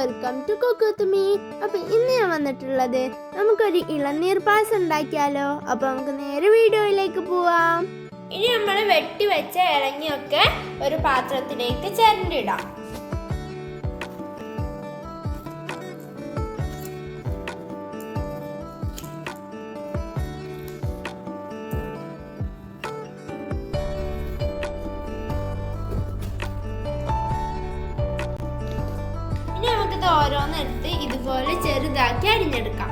Welcome to കുക്കുത്തുമി അപ്പൊ ഇന്ന് ഞാൻ വന്നിട്ടുള്ളത് നമുക്കൊരു ഇളനീർ പായസം ഉണ്ടാക്കിയാലോ? അപ്പൊ നമുക്ക് നേരെ വീഡിയോയിലേക്ക് പോവാം. ഇനി നമ്മൾ വെട്ടി വെച്ച ഇളങ്ങിയൊക്കെ ഒരു പാത്രത്തിലേക്ക് ചിരണ്ടിടാം. ഇനി ഓരോന്ന് ഓരോന്നെടുത്ത് ഇതുപോലെ ചെറുതാക്കി അരിഞ്ഞെടുക്കാം.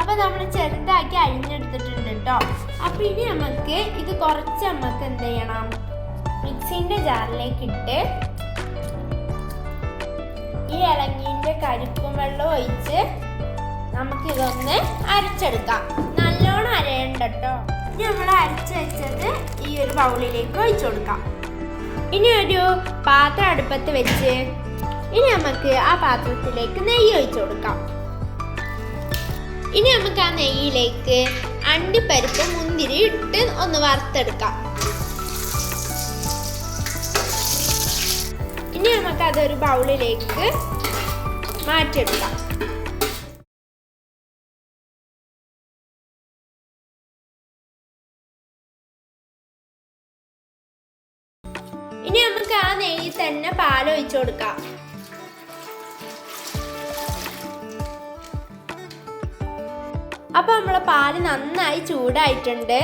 അപ്പൊ നമ്മൾ ചെറുതാക്കി അരിഞ്ഞെടുത്തിട്ടുണ്ട് കേട്ടോ അപ്പൊ ഇനി നമുക്ക് ഇത് കുറച്ച് നമുക്ക് എന്ത് ചെയ്യണം? മിക്സിന്റെ ജാറിലേക്ക് ഇട്ട് ഈ ഇളങ്ങീന്റെ കരിപ്പും വെള്ളം ഒഴിച്ച് നമുക്ക് ഇതൊന്ന് അരച്ചെടുക്കാം. നല്ലോണം അരയണ്ട കേട്ടോ ഇനി നമ്മൾ അരച്ചു വെച്ചത് ഈ ഒരു ബൗളിലേക്ക് ഒഴിച്ചു കൊടുക്കാം. ഇനി ഒരു പാത്രം അടുപ്പത്ത് വെച്ച് ഇനി നമുക്ക് ആ പാത്രത്തിലേക്ക് നെയ്യ് ഒഴിച്ചു കൊടുക്കാം. ഇനി നമുക്ക് ആ നെയ്യിലേക്ക് അണ്ടിപ്പരിപ്പ് മുന്തിരി ഇട്ട് ഒന്ന് വറുത്തെടുക്കാം. ഇനി നമുക്ക് അതൊരു ബൗളിലേക്ക് മാറ്റിയെടുക്കാം. ഇനി നമുക്ക് ആ നെയ്യിൽ തന്നെ പാലൊഴിച്ചു കൊടുക്കാം. അപ്പൊ നമ്മളെ പാൽ നന്നായി ചൂടായിട്ടുണ്ട്.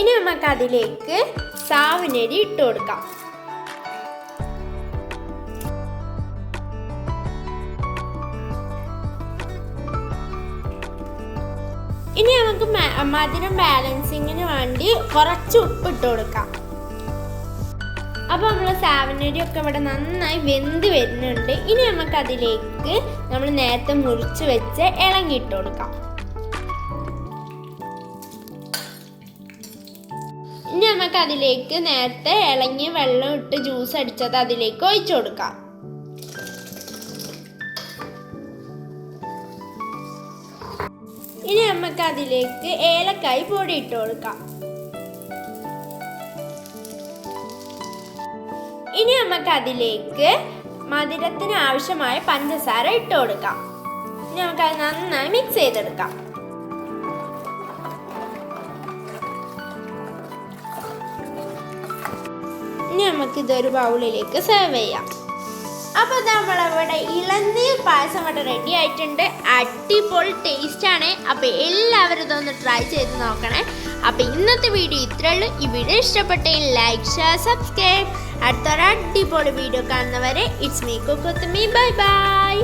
ഇനി നമുക്ക് അതിലേക്ക് സാവിനരി ഇട്ട് കൊടുക്കാം. ഇനി നമുക്ക് മധുരം ബാലൻസിങ്ങിന് വേണ്ടി കുറച്ച് ഉപ്പ് ഇട്ട് കൊടുക്കാം. അപ്പൊ നമ്മൾ സാവനരി ഒക്കെ ഇവിടെ നന്നായി വെന്ത് വരുന്നുണ്ട്. ഇനി നമുക്ക് അതിലേക്ക് നമ്മൾ നേരത്തെ മുറിച്ച് വെച്ച് ഇളങ്ങിയിട്ട് കൊടുക്കാം. ഇനി നമുക്ക് അതിലേക്ക് നേരത്തെ ഇളങ്ങി വെള്ളം ഇട്ട് ജ്യൂസ് അടിച്ചത് അതിലേക്ക് ഒഴിച്ചു കൊടുക്കാം. ഇനി നമുക്ക് അതിലേക്ക് ഏലക്കായി പൊടി ഇട്ട് കൊടുക്കാം. ഇനി നമുക്ക് അതിലേക്ക് മധുരത്തിന് ആവശ്യമായ പഞ്ചസാര ഇട്ട് കൊടുക്കാം. ഇനി നമുക്ക് അത് നന്നായി മിക്സ് ചെയ്തെടുക്കാം. ഇനി നമുക്ക് ഇതൊരു ബൗളിലേക്ക് സെർവ് ചെയ്യാം. അപ്പൊ നമ്മളിവിടെ ഇളനീർ പായസം ഇവിടെ റെഡി ആയിട്ടുണ്ട്. അടിപൊളി ടേസ്റ്റ് ആണ്. അപ്പൊ എല്ലാവരും ഇതൊന്ന് ട്രൈ ചെയ്ത് നോക്കണേ. അപ്പൊ ഇന്നത്തെ വീഡിയോ ഇത്രയുള്ളൂ ഈ വീഡിയോ ഇഷ്ടപ്പെട്ടെങ്കിൽ ലൈക്ക് ഷെയർ സബ്സ്ക്രൈബ് അടുത്തൊരു അടിപൊളി വീഡിയോ കാണുന്നവരെ ഇറ്റ്സ് മീ കുക്കുത്ത് മീ ബൈ ബൈ